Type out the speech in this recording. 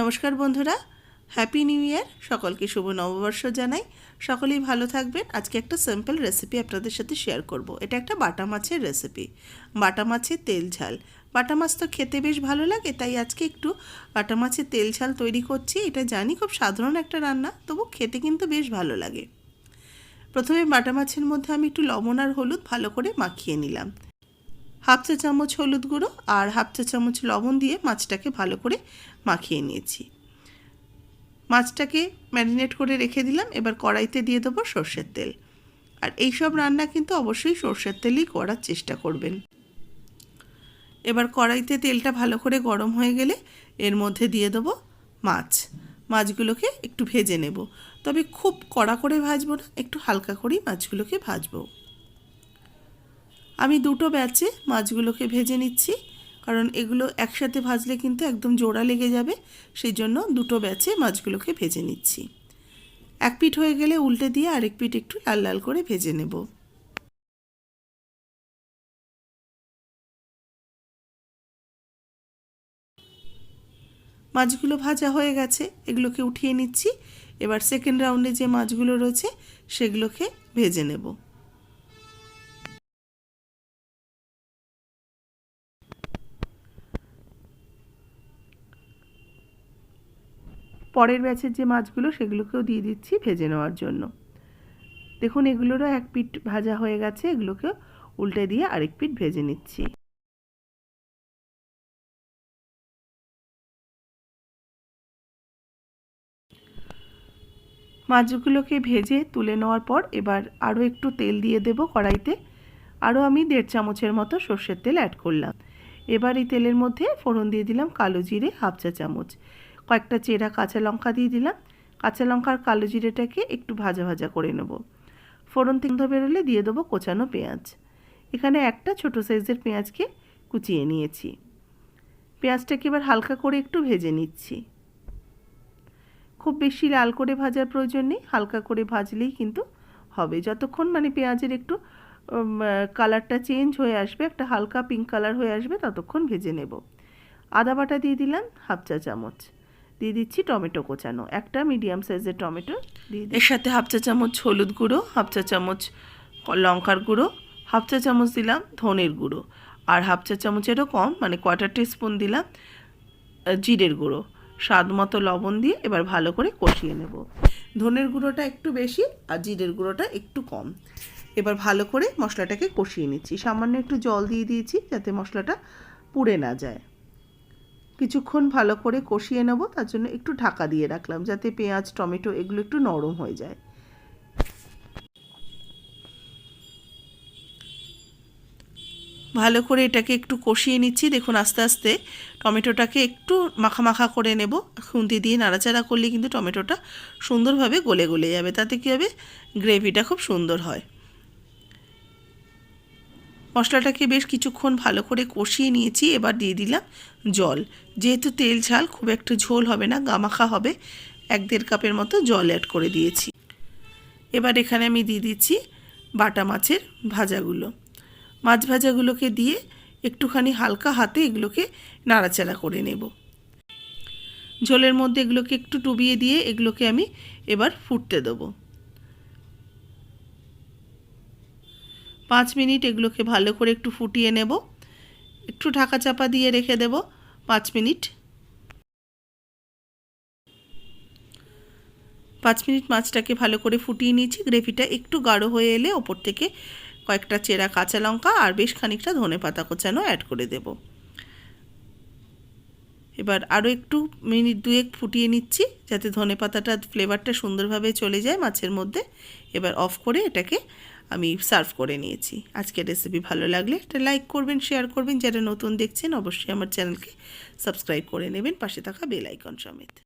নমস্কার বন্ধুরা happy new year সকলকে শুভ নববর্ষ জানাই। সকলেই ভালো থাকবেন। আজকে একটা সিম্পল রেসিপি আপনাদের সাথে শেয়ার করব। এটা একটা বাটা মাছের রেসিপি বাটা মাছের তেল ঝাল। বাটা মাছ তো খেতে বেশ ভালো লাগে, তাই আজকে একটু বাটা মাছের তেল ঝাল তৈরি করছি। এটা জানি খুব সাধারণ একটা রান্না, তবু খেতে কিন্তু বেশ ভালো লাগে। প্রথমে বাটা মাছের মধ্যে আমি একটু লবণ আর হলুদ ভালো করে মাখিয়ে নিলাম। হাফ চা চামচ হলুদ গুঁড়ো আর হাফ চা চামচ লবণ দিয়ে মাছটাকে ভালো করে মাখিয়ে নিয়েছি। মাছটাকে ম্যারিনেট করে রেখে দিলাম, এবার কড়াইতে দিয়ে দেবো সর্ষের তেল। আর এই সব রান্না কিন্তু অবশ্যই সর্ষের তেলই করার চেষ্টা করবেন। এবার কড়াইতে তেলটা ভালো করে গরম হয়ে গেলে এর মধ্যে দিয়ে দেবো মাছ। মাছগুলোকে একটু ভেজে নেব। তবে খুব কড়া করে ভাজবো না, একটু হালকা করেই মাছগুলোকে ভাজবো। আমি দুটো ব্যাচে মাছগুলোকে ভেজে নিচ্ছি, কারণ এগুলো একসাথে ভাজলে কিন্তু একদম জোড়া লেগে যাবে সেই জন্য দুটো ব্যাচে মাছগুলোকে ভেজে নিচ্ছি। এক পিঠ হয়ে গেলে উল্টে দিয়ে আরেক পিঠ একটু লাল লাল করে ভেজে নেব। মাছগুলো ভাজা হয়ে গেছে, এগুলোকে উঠিয়ে নিচ্ছি। এবার সেকেন্ড রাউন্ডে যে মাছগুলো রয়েছে, সেগুলোকে ভেজে নেব। পরের ব্যাচের যে মাছগুলো সেগুলোকেও দিয়ে দিচ্ছি ভেজে নেওয়ার জন্য। দেখুন, এগুলোরও এক পিঠ ভাজা হয়ে গেছে এগুলোকে উল্টে দিয়ে আরেক পিঠ ভেজে নিচ্ছি। মাছগুলোকে ভেজে তুলে নেওয়ার পর এবার আরও একটু তেল দিয়ে দেব কড়াইতে। আরও আমি দেড় চামচের মতো সর্ষের তেল অ্যাড করলাম। এবার এই তেলের মধ্যে ফোড়ন দিয়ে দিলাম কালো জিরে, হাফ চা চামচ। কয়েকটা চেরা কাঁচা লঙ্কা দিয়ে দিলাম। কাঁচা লঙ্কার কালো জিরেটাকে একটু ভাজা ভাজা করে নেব। ফোড়ন তিন বেরোলে দিয়ে দেবো কোচানো পেঁয়াজ। এখানে একটা ছোট সাইজের পেঁয়াজকে কুচিয়ে নিয়েছি। পেঁয়াজটাকে এবার হালকা করে একটু ভেজে নিচ্ছি। খুব বেশি লাল করে ভাজার প্রয়োজন নেই, হালকা করে ভাজলেই কিন্তু হবে। যতক্ষণ মানে পেঁয়াজের একটু কালারটা চেঞ্জ হয়ে আসবে, একটা হালকা পিঙ্ক কালার হয়ে আসবে, ততক্ষণ ভেজে নেব। আদা বাটা দিয়ে দিলাম হাফ চা চামচ। দিয়ে দিচ্ছি টমেটো কোচানো। একটা মিডিয়াম সাইজের টমেটো দিয়ে এর সাথে হাফ চা চামচ হলুদ গুঁড়ো, হাফ চা চামচ লঙ্কার গুঁড়ো, হাফ চা চামচ দিলাম ধনের গুঁড়ো আর হাফ চা চামচেরও কম মানে কোয়ার্টার টিস্পুন দিলাম জিরের গুঁড়ো। স্বাদ মতো লবণ দিয়ে এবার ভালো করে কষিয়ে নেব। ধনের গুঁড়োটা একটু বেশি আর জিরের গুঁড়োটা একটু কম। এবার ভালো করে মশলাটাকে কষিয়ে নিচ্ছি। সামান্য একটু জল দিয়ে দিয়েছি যাতে মশলাটা পুড়ে না যায়। কিছুক্ষণ ভালো করে কষিয়ে নেব, তার জন্য একটু ঢাকা দিয়ে রাখলাম যাতে পেঁয়াজ, টমেটো এগুলো একটু নরম হয়ে যায়। ভালো করে এটাকে একটু কষিয়ে নিচ্ছি। দেখুন, আস্তে আস্তে টমেটোটাকে একটু মাখা মাখা করে নেব। খুন্তি দিয়ে নাড়াচাড়া করলে কিন্তু টমেটোটা সুন্দরভাবে গলে গলে যাবে। তাতে কী হবে? গ্রেভিটা খুব সুন্দর হয়। মশলাটাকে বেশ কিছুক্ষণ ভালো করে কষিয়ে নিয়েছি, এবার দিয়ে দিলাম জল। যেহেতু তেল ঝাল, খুব একটা ঝোল হবে না, গামাখা হবে। এক দেড় কাপের মতো জল অ্যাড করে দিয়েছি। এবার এখানে আমি দিয়ে দিচ্ছি বাটা মাছের ভাজাগুলো। মাছ ভাজাগুলোকে দিয়ে একটুখানি হালকা হাতে এগুলোকে নাড়াচাড়া করে নেব। ঝোলের মধ্যে এগুলোকে একটু ডুবিয়ে দিয়ে এগুলোকে আমি এবার ফুটতে দেবো। পাঁচ মিনিট এগুলোকে ভালো করে একটু ফুটিয়ে নেব। একটু ঢাকা চাপা দিয়ে রেখে দেব পাঁচ মিনিট। পাঁচ মিনিট মাছটাকে ভালো করে ফুটিয়ে নিয়েছি। গ্রেভিটা একটু গাঢ় হয়ে এলে ওপর থেকে কয়েকটা চেরা কাঁচা লঙ্কা আর বেশ খানিকটা ধনে পাতা কোচানো অ্যাড করে দেব। এবার আরও একটু মিনিট দুয়েক ফুটিয়ে নিচ্ছি যাতে ধনে পাতাটা ফ্লেভারটা সুন্দরভাবে চলে যায় মাছের মধ্যে। এবার অফ করে এটাকে আমি সার্ভ করে নিয়েছি। আজকের রেসিপি ভালো লাগলে একটা লাইক করবেন শেয়ার করবেন। যারা নতুন দেখছেন, অবশ্যই আমার চ্যানেলকে সাবস্ক্রাইব করে নেবেন। পাশে থাকা বেল আইকন সমেত।